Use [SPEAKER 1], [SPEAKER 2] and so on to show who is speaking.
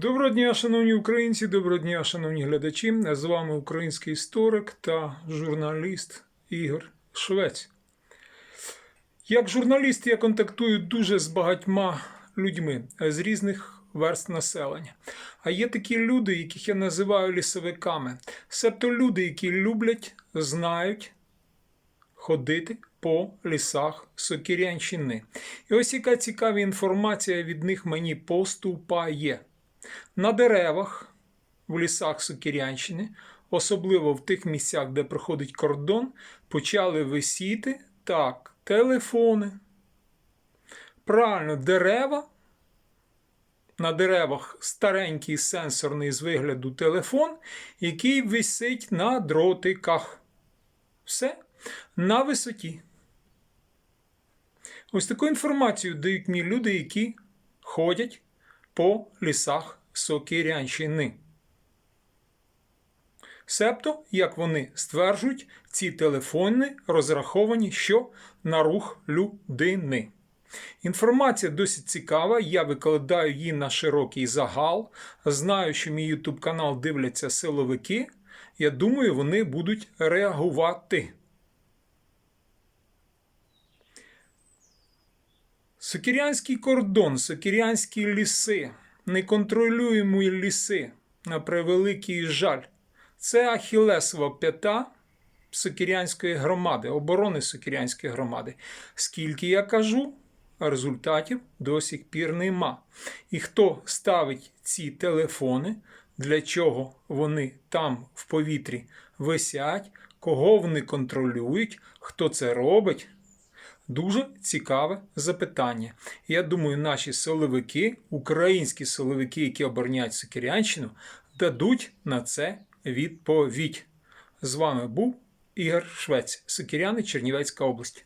[SPEAKER 1] Доброго дня, шановні українці, доброго дня, шановні глядачі. З вами український історик та журналіст Ігор Швець. Як журналіст я контактую дуже з багатьма людьми з різних верст населення. А є такі люди, яких я називаю лісовиками. Себто люди, які люблять, знають ходити по лісах Сокірянщини. І ось яка цікава інформація від них мені поступає. На деревах в лісах Сокірянщини, особливо в тих місцях, де проходить кордон, почали висіти так, телефони. Правильно, дерева. На деревах старенький сенсорний з вигляду телефон, який висить на дротиках. Все на висоті. Ось таку інформацію дають мені люди, які ходять по лісах Сокирянщини. Себто, як вони стверджують, ці телефони розраховані що на рух людини. Інформація досить цікава, я викладаю її на широкий загал. Знаю, що мій YouTube канал дивляться силовики. Я думаю, вони будуть реагувати. Сокірянський кордон, сокірянські ліси, неконтролюємі ліси, на превеликий жаль, це Ахілесова п'ята Сокірянської громади, оборони Сокірянської громади. Скільки я кажу, результатів до сих пір нема. І хто ставить ці телефони, для чого вони там в повітрі висять, кого вони контролюють, хто це робить? Дуже цікаве запитання. Я думаю, наші силовики, українські силовики, які обороняють Сокирянщину, дадуть на це відповідь. З вами був Ігор Швець, Сокиряни, Чернівецька область.